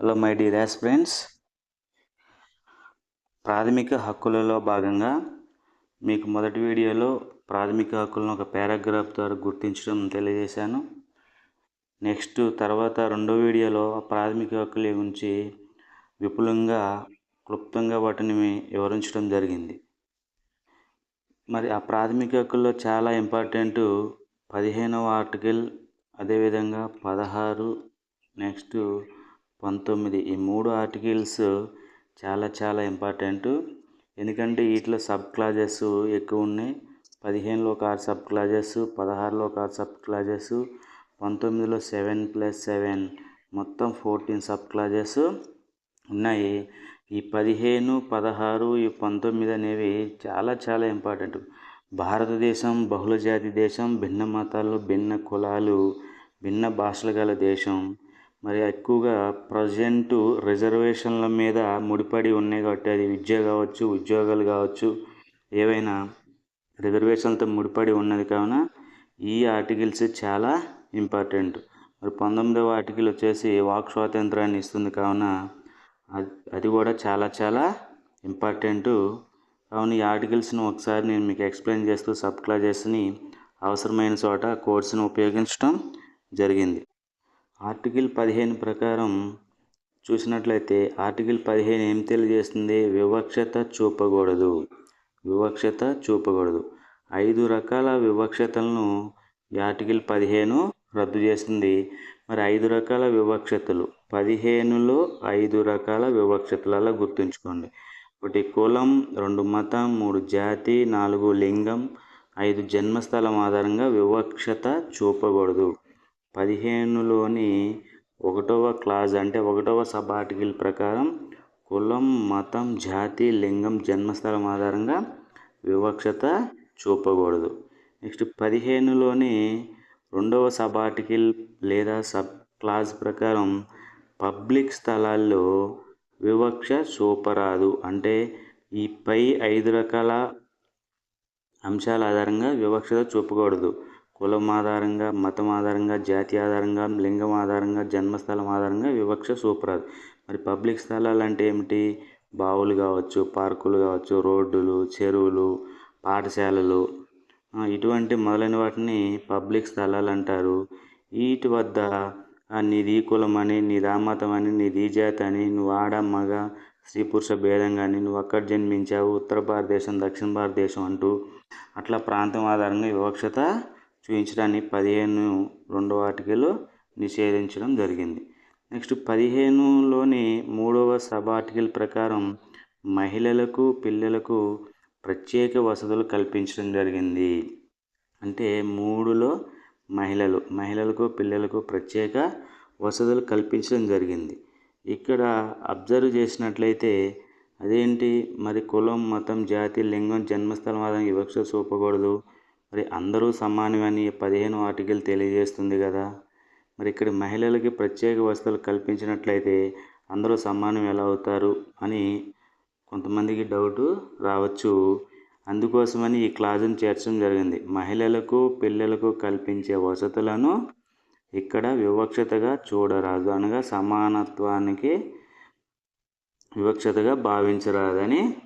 Hello my dear friends ప్రాథమిక హక్కులలో భాగంగా మీకు మొదటి వీడియోలో ప్రాథమిక హక్కులను ఒక పారాగ్రాఫ్ ద్వారా గుర్తించడం తెలియజేశాను. నెక్స్ట్ తర్వాత రెండో వీడియోలో ప్రాథమిక హక్కుల గురించి విపులంగా క్లుప్తంగా వాటిని వివరించడం జరిగింది. మరి ఆ ప్రాథమిక హక్కుల్లో చాలా ఇంపార్టెంట్ పదిహేనవ ఆర్టికల్ అదేవిధంగా పదహారు నెక్స్ట్ పంతొమ్మిది. ఈ మూడు ఆర్టికల్స్ చాలా చాలా ఇంపార్టెంట్. ఎందుకంటే వీటిలో సబ్ క్లాజెస్ ఎక్కువ ఉన్నాయి. పదిహేనులో ఒక ఆరు సబ్ క్లాజెస్ పదహారులో ఒక ఆరు సబ్ క్లాజెస్ పంతొమ్మిదిలో సెవెన్ ప్లస్ సెవెన్ మొత్తం ఫోర్టీన్ సబ్ క్లాజెస్ ఉన్నాయి. ఈ పదిహేను పదహారు ఈ పంతొమ్మిది అనేవి చాలా చాలా ఇంపార్టెంట్. భారతదేశం బహుళజాతి దేశం భిన్న మతాలు భిన్న కులాలు భిన్న భాషలు గల దేశం. మరి ఎక్కువగా ప్రజెంట్ రిజర్వేషన్ల మీద ముడిపడి ఉన్నాయి కాబట్టి అది విద్య కావచ్చు ఉద్యోగాలు కావచ్చు ఏవైనా రిజర్వేషన్లతో ముడిపడి ఉన్నది కావున ఈ ఆర్టికల్స్ చాలా ఇంపార్టెంట్. మరి పంతొమ్మిదవ ఆర్టికల్ వచ్చేసి వాక్ స్వాతంత్రాన్ని ఇస్తుంది కావున అది కూడా చాలా చాలా ఇంపార్టెంట్. కావున ఈ ఆర్టికల్స్ను ఒకసారి నేను మీకు ఎక్స్ప్లెయిన్ చేస్తూ సబ్ క్లాజెస్ని అవసరమైన చోట కోర్సును ఉపయోగించడం జరిగింది. ఆర్టికల్ పదిహేను ప్రకారం చూసినట్లయితే ఆర్టికల్ పదిహేను ఏం తెలియజేస్తుంది? వివక్షత చూపకూడదు. వివక్షత చూపకూడదు. ఐదు రకాల వివక్షతలను ఈ ఆర్టికల్ పదిహేను రద్దు చేస్తుంది. మరి ఐదు రకాల వివక్షతలు పదిహేనులో ఐదు రకాల వివక్షతలు అలా గుర్తుంచుకోండి. ఒకటి కులం రెండు మతం మూడు జాతి నాలుగు లింగం ఐదు జన్మస్థలం ఆధారంగా వివక్షత చూపకూడదు. పదిహేనులోని ఒకటవ క్లాజ్ అంటే ఒకటవ సబ్ ఆర్టికల్ ప్రకారం కులం మతం జాతి లింగం జన్మస్థలం ఆధారంగా వివక్షత చూపకూడదు. నెక్స్ట్ పదిహేనులోని రెండవ సబ్ ఆర్టికల్ లేదా సబ్ క్లాజ్ ప్రకారం పబ్లిక్ స్థలాల్లో వివక్ష చూపరాదు. అంటే ఈ పై ఐదు రకాల అంశాల ఆధారంగా వివక్షత చూపకూడదు. కులం ఆధారంగా మతం ఆధారంగా జాతి ఆధారంగా లింగం ఆధారంగా జన్మస్థలం ఆధారంగా వివక్ష చూపరాదు మరి పబ్లిక్ స్థలాలు అంటే ఏమిటి? బావులు కావచ్చు పార్కులు కావచ్చు రోడ్డులు చెరువులు పాఠశాలలు. ఇటువంటి మొదలైన వాటిని పబ్లిక్ స్థలాలు అంటారు వీటి వద్ద నీది కులం అని నీది మతం అని నీది జాతి అని నువ్వు ఆడ మగ స్త్రీ పురుష భేదం కానీ నువ్వు అక్కడ జన్మించావు ఉత్తర భారతదేశం దక్షిణ భారతదేశం అంటూ అట్లా ప్రాంతం ఆధారంగా వివక్షత చూపించడాన్ని పదిహేను రెండవ ఆర్టికల్ నిషేధించడం జరిగింది. నెక్స్ట్ పదిహేనులోని మూడవ సబ్ ఆర్టికల్ ప్రకారం మహిళలకు పిల్లలకు ప్రత్యేక వసతులు కల్పించడం జరిగింది. అంటే మూడులో మహిళలు మహిళలకు పిల్లలకు ప్రత్యేక వసతులు కల్పించడం జరిగింది. ఇక్కడ అబ్జర్వ్ చేసినట్లయితే అదేంటి? మరి కులం మతం జాతి లింగం జన్మస్థలం ఆధారంగా వివక్ష చూపకూడదు. మరి అందరూ సమానమని పదిహేను ఆర్టికల్ తెలియజేస్తుంది కదా. మరి ఇక్కడ మహిళలకి ప్రత్యేక వసతులు కల్పించినట్లయితే అందరూ సమానం ఎలా అవుతారు అని కొంతమందికి డౌట్ రావచ్చు. అందుకోసమని ఈ క్లాజును చేర్చడం జరిగింది. మహిళలకు పిల్లలకు కల్పించే వసతులను ఇక్కడ వివక్షతగా చూడరాదు అనగా సమానత్వానికి వివక్షతగా భావించరాదని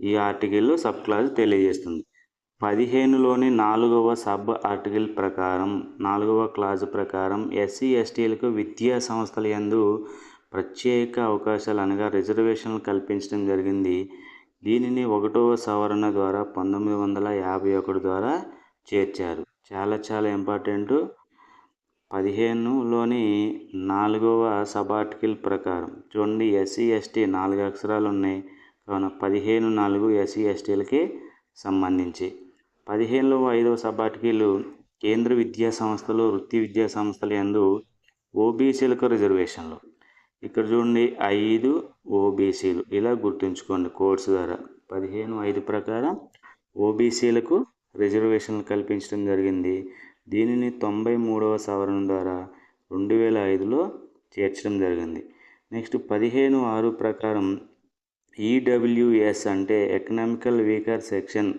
ఈ ఆర్టికల్లో సబ్ క్లాజ్ తెలియజేస్తుంది. పదిహేనులోని నాలుగవ సబ్ ఆర్టికల్ ప్రకారం నాలుగవ క్లాజు ప్రకారం ఎస్సీ ఎస్టీలకు విద్యా సంస్థల యందు ప్రత్యేక అవకాశాలు అనగా రిజర్వేషన్లు కల్పించడం జరిగింది. దీనిని ఒకటవ సవరణ ద్వారా పంతొమ్మిది వందల యాభై ఒకటి ద్వారా చేర్చారు. చాలా చాలా ఇంపార్టెంట్. పదిహేనులోని నాలుగవ సబ్ ఆర్టికల్ ప్రకారం చూడండి ఎస్సీ ఎస్టీ నాలుగు అక్షరాలు ఉన్నాయి. కావున పదిహేను నాలుగు ఎస్సీ ఎస్టీలకి సంబంధించి. పదిహేనులో ఐదవ సబ్ కేంద్ర విద్యా సంస్థలు వృత్తి విద్యా సంస్థల యందు ఓబీసీలకు రిజర్వేషన్లు. ఇక్కడ చూడండి ఐదు ఓబీసీలు. ఇలా గుర్తుంచుకోండి కోర్సు ద్వారా. పదిహేను ఐదు ప్రకారం ఓబీసీలకు రిజర్వేషన్లు కల్పించడం జరిగింది. దీనిని తొంభై మూడవ సవరణ ద్వారా రెండు వేల ఐదులో చేర్చడం జరిగింది. నెక్స్ట్ పదిహేను ఆరు ప్రకారం ఈడబ్ల్యూఎస్ అంటే ఎకనామికల్ వీకర్ సెక్షన్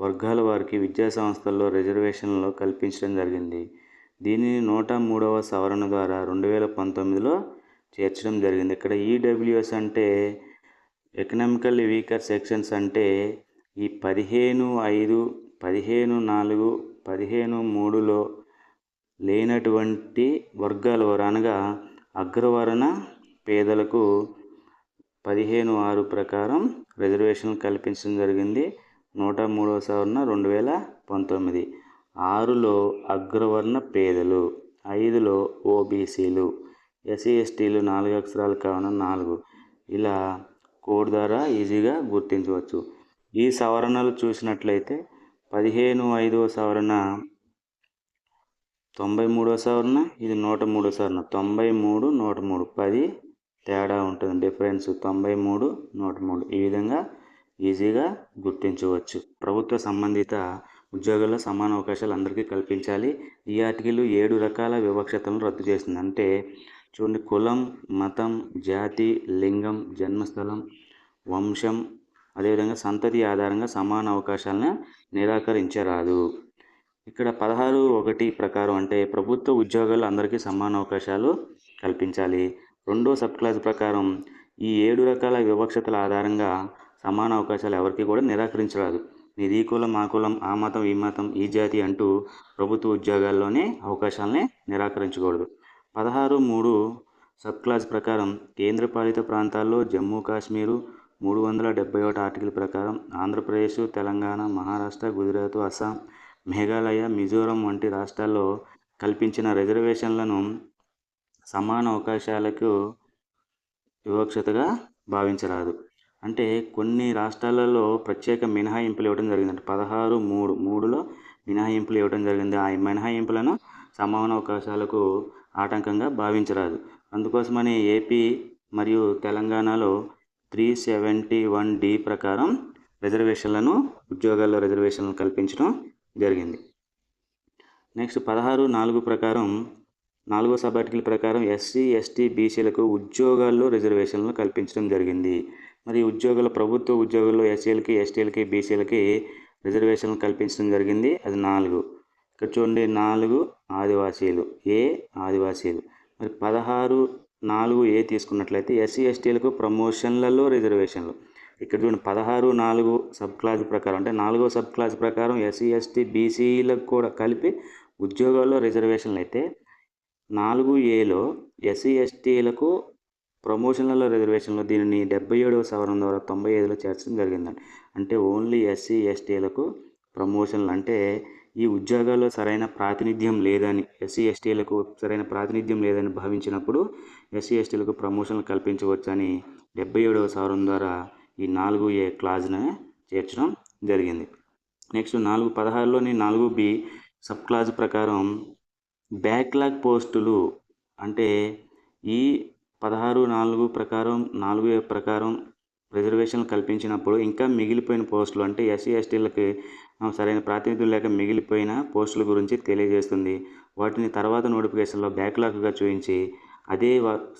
వర్గాల వారికి విద్యా సంస్థల్లో రిజర్వేషన్లు కల్పించడం జరిగింది. దీనిని నూట మూడవ సవరణ ద్వారా రెండు వేల పంతొమ్మిదిలో చేర్చడం జరిగింది. ఇక్కడ ఈడబ్ల్యూఎస్ అంటే ఎకనామికల్లీ వీకర్ సెక్షన్స్ అంటే ఈ పదిహేను ఐదు పదిహేను నాలుగు పదిహేను మూడులో లేనటువంటి వర్గాల వారు అనగా అగ్రవర్ణ పేదలకు పదిహేను ఆరు ప్రకారం రిజర్వేషన్ కల్పించడం జరిగింది. నూట మూడవ సవరణ రెండు వేల పంతొమ్మిది. ఆరులో అగ్రవర్ణ పేదలు ఐదులో ఓబీసీలు ఎస్సీ ఎస్టీలు నాలుగు అక్షరాలు కావున నాలుగు. ఇలా కోడ్ ద్వారా ఈజీగా గుర్తించవచ్చు. ఈ సవరణలు చూసినట్లయితే పదిహేను ఐదవ సవరణ తొంభై మూడవ సవరణ ఇది నూట మూడో సవరణ. తొంభై మూడు నూట మూడు. పది తేడా ఉంటుంది. డిఫరెన్స్ తొంభై మూడు నూట మూడు. ఈ విధంగా ఈజీగా గుర్తించవచ్చు. ప్రభుత్వ సంబంధిత ఉద్యోగాల్లో సమాన అవకాశాలు అందరికీ కల్పించాలి. ఈ ఆర్టికల్ ఏడు రకాల వివక్షతలను రద్దు చేస్తుంది అంటే చూడండి కులం మతం జాతి లింగం జన్మస్థలం వంశం అదేవిధంగా సంతతి ఆధారంగా సమాన అవకాశాలను నిరాకరించరాదు. ఇక్కడ పదహారు ఒకటి ప్రకారం అంటే ప్రభుత్వ ఉద్యోగాలు అందరికీ సమాన అవకాశాలు కల్పించాలి. రెండో సబ్ క్లాస్ ప్రకారం ఈ ఏడు రకాల వివక్షతల ఆధారంగా సమాన అవకాశాలు ఎవరికి కూడా నిరాకరించరాదు. ఇది ఈ కులం ఆ కులం ఆ మతం ఈ మతం ఈ జాతి అంటూ ప్రభుత్వ ఉద్యోగాల్లోనే అవకాశాలని నిరాకరించకూడదు. పదహారు మూడు సబ్ క్లాస్ ప్రకారం కేంద్రపాలిత ప్రాంతాల్లో జమ్మూ కాశ్మీరు మూడు వందల డెబ్బై ఒకటి ఆర్టికల్ ప్రకారం ఆంధ్రప్రదేశ్ తెలంగాణ మహారాష్ట్ర గుజరాత్ అస్సాం మేఘాలయ మిజోరం వంటి రాష్ట్రాల్లో కల్పించిన రిజర్వేషన్లను సమాన అవకాశాలకు వివక్షతగా భావించరాదు. అంటే కొన్ని రాష్ట్రాలలో ప్రత్యేక మినహాయింపులు ఇవ్వడం జరిగింది పదహారు మూడు మూడులో మినహాయింపులు ఇవ్వడం జరిగింది. ఆ మినహాయింపులను సమాన అవకాశాలకు ఆటంకంగా భావించరాదు. అందుకోసమని ఏపీ మరియు తెలంగాణలో త్రీ సెవెంటీ వన్ డి ప్రకారం రిజర్వేషన్లను ఉద్యోగాల్లో రిజర్వేషన్లను కల్పించడం జరిగింది. నెక్స్ట్ పదహారు నాలుగు ప్రకారం నాలుగో సబ్ ఆర్టికల్ ప్రకారం ఎస్సీ ఎస్టీ బీసీలకు ఉద్యోగాల్లో రిజర్వేషన్లు కల్పించడం జరిగింది. మరి ఉద్యోగుల ప్రభుత్వ ఉద్యోగుల్లో ఎస్సీలకి ఎస్టీలకి బీసీలకి రిజర్వేషన్లు కల్పించడం జరిగింది. అది నాలుగు. ఇక్కడ చూడండి నాలుగు ఆదివాసీలు. ఏ ఆదివాసీలు? మరి పదహారు నాలుగు ఏ తీసుకున్నట్లయితే ఎస్సీ ఎస్టీలకు ప్రమోషన్లలో రిజర్వేషన్లు. ఇక్కడ చూడండి పదహారు నాలుగు సబ్ క్లాస్ ప్రకారం అంటే నాలుగో సబ్ క్లాస్ ప్రకారం ఎస్సీ ఎస్టీ బీసీలకు కూడా కలిపి ఉద్యోగాల్లో రిజర్వేషన్లు అయితే నాలుగు ఏలో ఎస్సీ ఎస్టీలకు ప్రమోషన్లలో రిజర్వేషన్లో దీనిని డెబ్బై ఏడవ సవరణ ద్వారా తొంభై ఐదులో చేర్చడం జరిగిందండి. అంటే ఓన్లీ ఎస్సీ ఎస్టీలకు ప్రమోషన్లు. అంటే ఈ ఉద్యోగాల్లో సరైన ప్రాతినిధ్యం లేదని ఎస్సీ ఎస్టీలకు సరైన ప్రాతినిధ్యం లేదని భావించినప్పుడు ఎస్సీ ఎస్టీలకు ప్రమోషన్లు కల్పించవచ్చని డెబ్బై ఏడవ సవరణ ద్వారా ఈ నాలుగు ఏ క్లాజ్ను చేర్చడం జరిగింది. నెక్స్ట్ నాలుగు పదహారులోని నాలుగు బి సబ్ క్లాజ్ ప్రకారం బ్యాక్లాగ్ పోస్టులు అంటే ఈ పదహారు నాలుగు ప్రకారం నాలుగు ప్రకారం రిజర్వేషన్లు కల్పించినప్పుడు ఇంకా మిగిలిపోయిన పోస్టులు అంటే ఎస్సీ ఎస్టీలకి సరైన ప్రాతినిధ్యం లేక మిగిలిపోయిన పోస్టుల గురించి తెలియజేస్తుంది. వాటిని తర్వాత నోటిఫికేషన్లో బ్యాక్లాగ్గా చూపించి అదే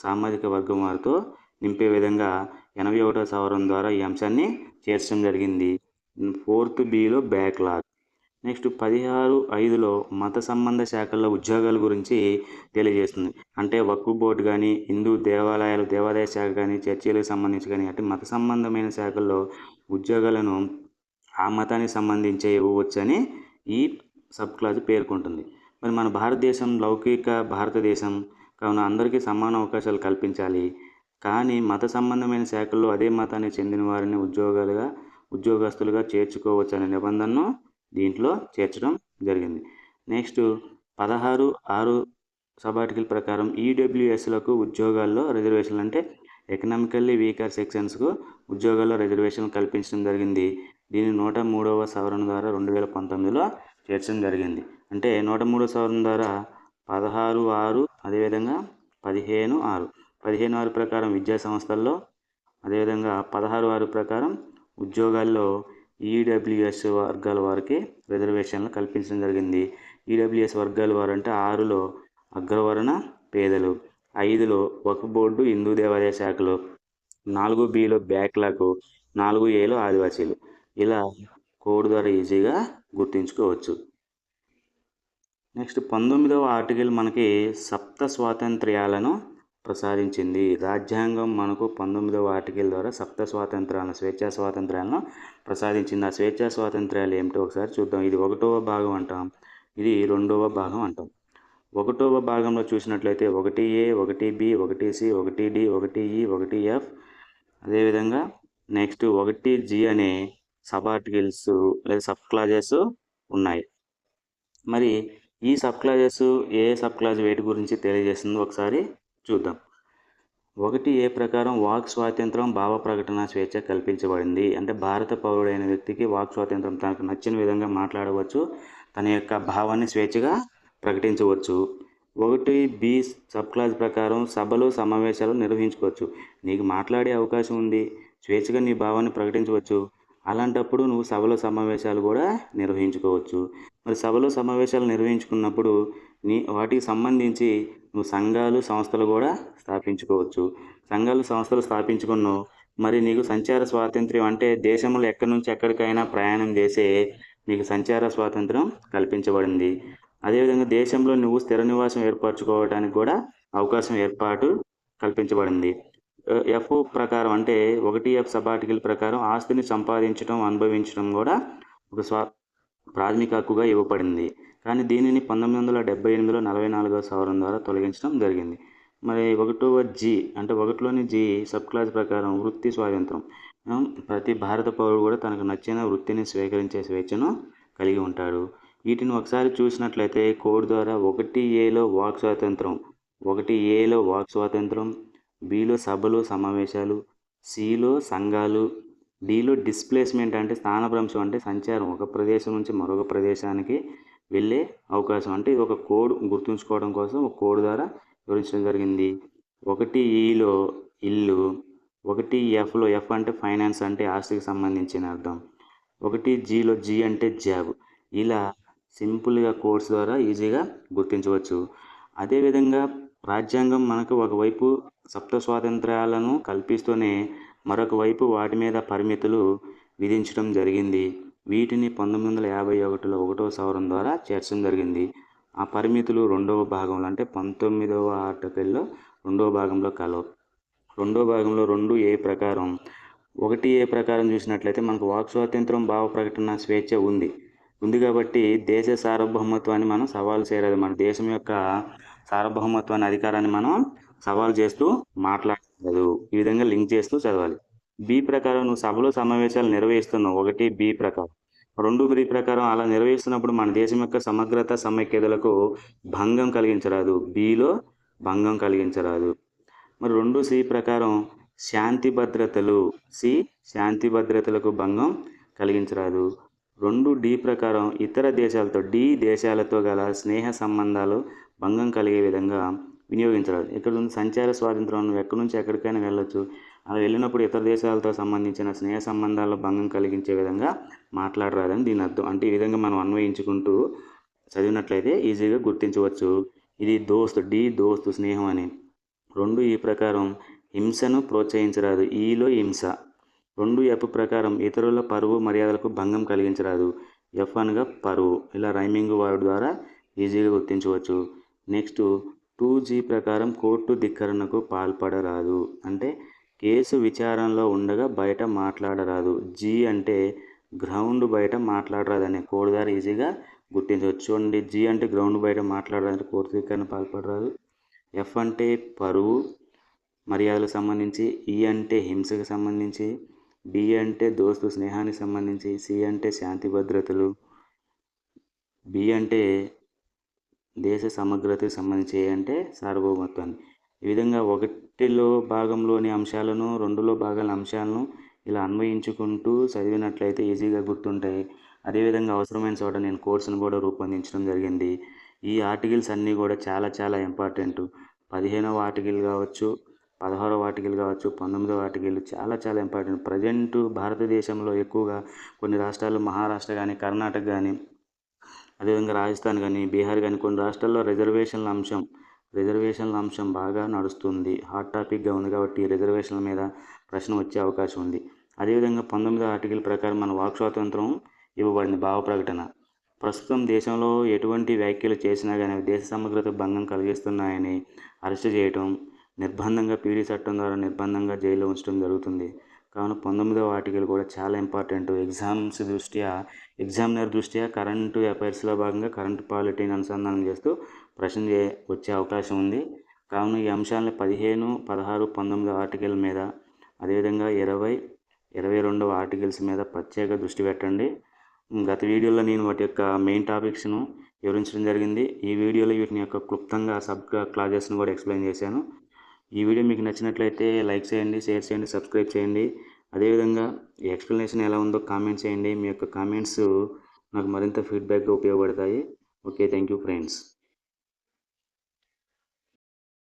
సామాజిక వర్గం వారితో నింపే విధంగా ఎనభై ఒకటో సవరణ ద్వారా ఈ అంశాన్ని చేర్చడం జరిగింది. ఫోర్త్ బిలో బ్యాక్లాగ్. నెక్స్ట్ పదిహారు ఐదులో మత సంబంధ శాఖల్లో ఉద్యోగాల గురించి తెలియజేస్తుంది. అంటే వక్ఫ్ బోర్డు కానీ హిందూ దేవాలయాలు దేవాదాయ శాఖ కానీ చర్చీలకు సంబంధించి కానీ అంటే మత సంబంధమైన శాఖల్లో ఉద్యోగాలను ఆ మతానికి సంబంధించే ఇవ్వవచ్చని ఈ సబ్ క్లాస్ పేర్కొంటుంది. మరి మన భారతదేశం లౌకిక భారతదేశం కావున అందరికీ సమాన అవకాశాలు కల్పించాలి. కానీ మత సంబంధమైన శాఖల్లో అదే మతానికి చెందిన వారిని ఉద్యోగాలుగా ఉద్యోగస్తులుగా చేర్చుకోవచ్చు అనే నిబంధనను దీంట్లో చేర్చడం జరిగింది. నెక్స్ట్ పదహారు ఆరు సబ్ ఆర్టికల్ ప్రకారం ఈడబ్ల్యూఎస్లకు ఉద్యోగాల్లో రిజర్వేషన్లు అంటే ఎకనామికల్లీ వీకర్ సెక్షన్స్కు ఉద్యోగాల్లో రిజర్వేషన్లు కల్పించడం జరిగింది. దీని నూట మూడవ సవరణ ద్వారా రెండు వేల పంతొమ్మిదిలో చేర్చడం జరిగింది. అంటే నూట మూడవ సవరణ ద్వారా పదహారు ఆరు అదేవిధంగా పదిహేను ఆరు. పదిహేను ఆరు ప్రకారం విద్యా సంస్థల్లో అదేవిధంగా పదహారు ఆరు ప్రకారం ఉద్యోగాల్లో ఈడబ్ల్యూఎస్ వర్గాల వారికి రిజర్వేషన్లు కల్పించడం జరిగింది. ఈడబ్ల్యూఎస్ వర్గాల వారు అంటే ఆరులో అగ్రవర్ణ పేదలు ఐదులో వక్ఫ్ బోర్డు హిందూ దేవాలయ శాఖలు నాలుగు బిలో బ్యాక్లకు నాలుగు ఏలో ఆదివాసీలు. ఇలా కోడ్ ద్వారా ఈజీగా గుర్తుంచుకోవచ్చు. నెక్స్ట్ పంతొమ్మిదవ ఆర్టికల్ మనకి సప్త స్వాతంత్ర్యాలను ప్రసాదించింది. రాజ్యాంగం మనకు పంతొమ్మిదవ ఆర్టికల్ ద్వారా సప్త స్వాతంత్రాలను స్వేచ్ఛా స్వాతంత్రాలను ప్రసాదించింది. ఆ స్వేచ్ఛా స్వాతంత్రాలు ఏమిటో ఒకసారి చూద్దాం. ఇది ఒకటవ భాగం అంటాం. ఇది రెండవ భాగం అంటాం. ఒకటవ భాగంలో చూసినట్లయితే ఒకటి ఏ ఒకటి బి ఒకటి సి ఒకటి డి ఒకటి ఈ ఒకటి ఎఫ్. అదేవిధంగా నెక్స్ట్ ఒకటి జి అనే సబ్ ఆర్టికల్స్ లేదా సబ్ క్లాజెస్ ఉన్నాయి. మరి ఈ సబ్ క్లాజెస్ ఏ సబ్ క్లాజ్ వేటి గురించి తెలియజేస్తుందో? ఒకసారి చూద్దాం. ఒకటి ఏ ప్రకారం వాక్ స్వాతంత్రం భావ ప్రకటన స్వేచ్ఛ కల్పించబడింది? అంటే భారత పౌరుడైన వ్యక్తికి వాక్ స్వాతంత్రం తనకు నచ్చిన విధంగా మాట్లాడవచ్చు. తన యొక్క భావాన్ని స్వేచ్ఛగా ప్రకటించవచ్చు. ఒకటి బి సబ్ క్లాస్ ప్రకారం సభలు సమావేశాలు నిర్వహించుకోవచ్చు. నీకు మాట్లాడే అవకాశం ఉంది. స్వేచ్ఛగా నీ భావాన్ని ప్రకటించవచ్చు. అలాంటప్పుడు నువ్వు సభలో సమావేశాలు కూడా నిర్వహించుకోవచ్చు. మరి సభలో సమావేశాలు నిర్వహించుకున్నప్పుడు నీ వాటికి సంబంధించి నువ్వు సంఘాలు సంస్థలు కూడా స్థాపించుకోవచ్చు. సంఘాలు సంస్థలు స్థాపించుకున్నావు. మరి నీకు సంచార స్వాతంత్ర్యం అంటే దేశంలో ఎక్కడి నుంచి ఎక్కడికైనా ప్రయాణం చేసే నీకు సంచార స్వాతంత్రం కల్పించబడింది. అదేవిధంగా దేశంలో నువ్వు స్థిర నివాసం ఏర్పరచుకోవడానికి కూడా అవకాశం ఏర్పాటు కల్పించబడింది. ఎఫ్ ప్రకారం అంటే ఒకటి ఎఫ్ సబార్టికల్ ప్రకారం ఆస్తిని సంపాదించడం అనుభవించడం కూడా ఒక స్వా ప్రాథమిక హక్కుగా ఇవ్వబడింది. కానీ దీనిని పంతొమ్మిది వందల డెబ్బై ఎనిమిదిలో నలభై నాలుగవ సవరణ ద్వారా తొలగించడం జరిగింది. మరి ఒకటవ జి అంటే ఒకటిలోని జి సబ్ క్లాస్ ప్రకారం వృత్తి స్వాతంత్రం. ప్రతి భారత పౌరుడు కూడా తనకు నచ్చిన వృత్తిని స్వీకరించే స్వేచ్ఛను కలిగి ఉంటాడు. వీటిని ఒకసారి చూసినట్లయితే కోడ్ ద్వారా ఒకటి ఏలో వాక్ స్వాతంత్రం ఒకటి ఏలో వాక్ స్వాతంత్రం బిలో సభలు సమావేశాలు సిలో సంఘాలు డిలో డిస్ప్లేస్మెంట్ అంటే స్థానభ్రంశం అంటే సంచారం. ఒక ప్రదేశం నుంచి మరొక ప్రదేశానికి వెళ్ళే అవకాశం. అంటే ఇది ఒక కోడ్ గుర్తుంచుకోవడం కోసం ఒక కోడ్ ద్వారా వివరించడం జరిగింది. ఒకటి ఈలో ఇల్లు ఒకటి ఎఫ్లో ఎఫ్ అంటే ఫైనాన్స్ అంటే ఆస్తికి సంబంధించిన అర్థం. ఒకటి జీలో జీ అంటే జాబ్. ఇలా సింపుల్గా కోర్స్ ద్వారా ఈజీగా గుర్తించవచ్చు. అదేవిధంగా రాజ్యాంగం మనకు ఒకవైపు సప్త స్వాతంత్రాలను కల్పిస్తూనే మరొక వైపు వాటి మీద పరిమితులు విధించడం జరిగింది. వీటిని పంతొమ్మిది వందల యాభై ఒకటిలో ఒకటవ సవరణ ద్వారా చేర్చడం జరిగింది. ఆ పరిమితులు రెండవ భాగంలో అంటే పంతొమ్మిదవ ఆర్టికల్లో రెండవ భాగంలో కలవు. రెండో భాగంలో రెండు ఏ ప్రకారం? ఒకటి ఏ ప్రకారం చూసినట్లయితే మనకు వాక్ స్వాతంత్రం భావ ప్రకటన స్వేచ్ఛ ఉంది. ఉంది కాబట్టి దేశ సార్వభౌమత్వాన్ని మనం సవాల్ చేయలేదు. మన దేశం యొక్క సార్వభౌమత్వాన్ని అధికారాన్ని మనం సవాల్ చేస్తూ మాట్లాడలేదు. ఈ విధంగా లింక్ చేస్తూ చదవాలి. బి ప్రకారం నువ్వు సభలో సమావేశాలు నిర్వహిస్తున్నావు. ఒకటి బి ప్రకారం. రెండు బి ప్రకారం అలా నిర్వహిస్తున్నప్పుడు మన దేశం యొక్క సమగ్రత సమైక్యతలకు భంగం కలిగించరాదు. బిలో భంగం కలిగించరాదు. మరి రెండు సి ప్రకారం శాంతి భద్రతలు. సి శాంతి భద్రతలకు భంగం కలిగించరాదు. రెండు డి ప్రకారం ఇతర దేశాలతో డి దేశాలతో గల స్నేహ సంబంధాలు భంగం కలిగే విధంగా వినియోగించరాదు. ఇక్కడ ఉంది సంచార స్వాతంత్రం? నువ్వు ఎక్కడి నుంచి ఎక్కడికైనా వెళ్ళొచ్చు. అలా వెళ్ళినప్పుడు ఇతర దేశాలతో సంబంధించిన స్నేహ సంబంధాల్లో భంగం కలిగించే విధంగా మాట్లాడరాదని దీని అర్థం. అంటే ఈ విధంగా మనం అన్వయించుకుంటూ చదివినట్లయితే ఈజీగా గుర్తించవచ్చు. ఇది దోస్త్ డి దోస్తు స్నేహం అని. రెండు ఈ ప్రకారం హింసను ప్రోత్సహించరాదు. ఈలో హింస. రెండు ఎఫ్ ప్రకారం ఇతరుల పరువు మర్యాదలకు భంగం కలిగించరాదు. ఎఫ్ అనగా పరువు. ఇలా రైమింగ్ వర్డ్ ద్వారా ఈజీగా గుర్తించవచ్చు. నెక్స్ట్ టూ జీ ప్రకారం కోర్టు ధిక్కరణకు పాల్పడరాదు. అంటే కేసు విచారణలో ఉండగా బయట మాట్లాడరాదు. జీ అంటే గ్రౌండ్ బయట మాట్లాడరాదు అనే ద్వారా ఈజీగా గుర్తించవచ్చు. చూడండి జీ అంటే గ్రౌండ్ బయట మాట్లాడరాదు కోర్టు ధిక్కరణ పాల్పడరాదు. ఎఫ్ అంటే పరువు మర్యాదలకు సంబంధించి ఈ అంటే హింసకు సంబంధించి బి అంటే దోస్తు స్నేహానికి సంబంధించి సి అంటే శాంతి భద్రతలు బి అంటే దేశ సమగ్రతకు సంబంధించి ఏ అంటే సార్వభౌమత్వాన్ని. ఈ విధంగా ఒకటిలో భాగంలోని అంశాలను రెండులో భాగాల అంశాలను ఇలా అన్వయించుకుంటూ చదివినట్లయితే ఈజీగా గుర్తుంటాయి. అదేవిధంగా అవసరమైన చోట నేను కోర్సును కూడా రూపొందించడం జరిగింది. ఈ ఆర్టికల్స్ అన్నీ కూడా చాలా చాలా ఇంపార్టెంట్. పదిహేనవ ఆర్టికల్ కావచ్చు పదహారవ ఆర్టికల్ కావచ్చు పంతొమ్మిదవ ఆర్టికల్ చాలా చాలా ఇంపార్టెంట్. ప్రజెంట్ భారతదేశంలో ఎక్కువగా కొన్ని రాష్ట్రాలు మహారాష్ట్ర కానీ కర్ణాటక కానీ అదేవిధంగా రాజస్థాన్ కానీ బీహార్ కానీ కొన్ని రాష్ట్రాల్లో రిజర్వేషన్ల అంశం రిజర్వేషన్ల అంశం బాగా నడుస్తుంది. హాట్ టాపిక్గా ఉంది కాబట్టి రిజర్వేషన్ల మీద ప్రశ్న వచ్చే అవకాశం ఉంది. అదేవిధంగా పంతొమ్మిదో ఆర్టికల్ ప్రకారం మన వాక్ స్వాతంత్రం ఇవ్వబడింది భావ ప్రకటన. ప్రస్తుతం దేశంలో ఎటువంటి వ్యాఖ్యలు చేసినా కానీ దేశ సమగ్రత భంగం కలిగిస్తున్నాయని అరెస్ట్ చేయటం నిర్బంధంగా పీడీ చట్టం ద్వారా నిర్బంధంగా జైల్లో ఉంచడం జరుగుతుంది. కావున పంతొమ్మిదవ ఆర్టికల్ కూడా చాలా ఇంపార్టెంట్. ఎగ్జామ్స్ దృష్ట్యా ఎగ్జామినర్ దృష్ట్యా కరెంటు అఫైర్స్లో భాగంగా కరెంటు పాలిటీని అనుసంధానం చేస్తూ ప్రశ్న వచ్చే అవకాశం ఉంది. కావున ఈ అంశాలను పదిహేను పదహారు పంతొమ్మిది ఆర్టికల్ మీద అదేవిధంగా ఇరవై ఇరవై రెండవ ఆర్టికల్స్ మీద ప్రత్యేక దృష్టి పెట్టండి. గత వీడియోలో నేను వాటి యొక్క మెయిన్ టాపిక్స్ను వివరించడం జరిగింది. ఈ వీడియోలో వీటిని యొక్క క్లుప్తంగా సబ్ క్లాజెస్ను కూడా ఎక్స్ప్లెయిన్ చేశాను. ఈ వీడియో మీకు నచ్చినట్లయితే లైక్ చేయండి షేర్ చేయండి సబ్స్క్రైబ్ చేయండి. అదేవిధంగా ఈ ఎక్స్ప్లెనేషన్ ఎలా ఉందో కామెంట్స్ చేయండి. మీ యొక్క కామెంట్స్ నాకు మరింత ఫీడ్బ్యాక్గా ఉపయోగపడతాయి. Okay thank you friends.